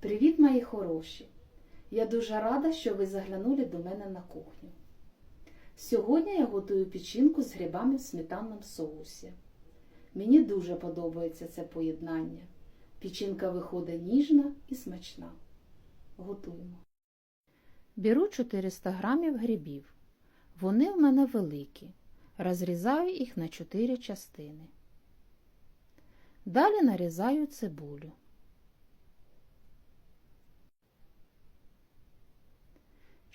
Привіт, мої хороші! Я дуже рада, що ви заглянули до мене на кухню. Сьогодні я готую печінку з грибами в сметанному соусі. Мені дуже подобається це поєднання. Печінка виходить ніжна і смачна. Готуємо. Беру 400 грамів грибів. Вони в мене великі. Розрізаю їх на 4 частини. Далі нарізаю цибулю.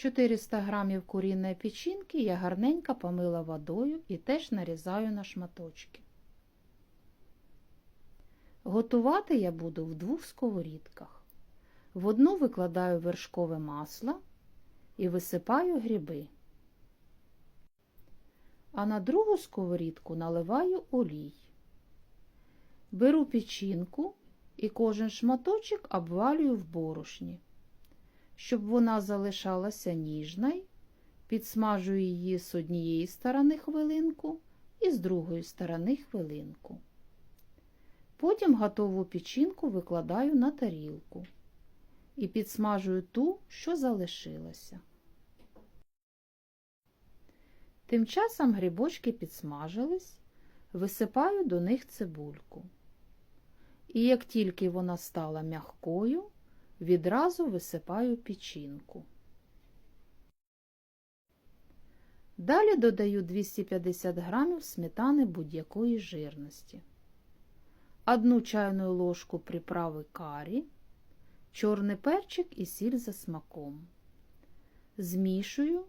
Чотириста грамів куріної печінки я гарненько помила водою і теж нарізаю на шматочки. Готувати я буду в двох сковорідках. В одну викладаю вершкове масло і висипаю гриби. А на другу сковорідку наливаю олій. Беру печінку і кожен шматочок обвалюю в борошні. Щоб вона залишалася ніжною, підсмажую її з однієї сторони хвилинку і з другої сторони хвилинку. Потім готову печінку викладаю на тарілку і підсмажую ту, що залишилася. Тим часом грибочки підсмажились, висипаю до них цибульку. І як тільки вона стала м'якою, відразу висипаю печінку. Далі додаю 250 грамів сметани будь-якої жирності, одну чайну ложку приправи карі, чорний перчик і сіль за смаком. Змішую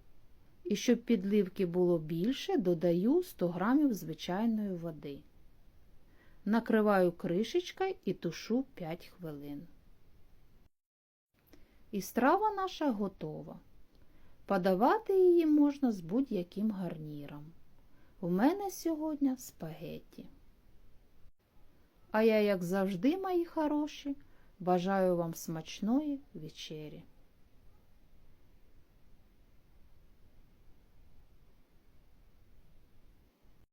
і щоб підливки було більше, додаю 100 грамів звичайної води. Накриваю кришечкою і тушу 5 хвилин. І страва наша готова. Подавати її можна з будь-яким гарніром. У мене сьогодні спагетті. А я, як завжди, мої хороші, бажаю вам смачної вечері.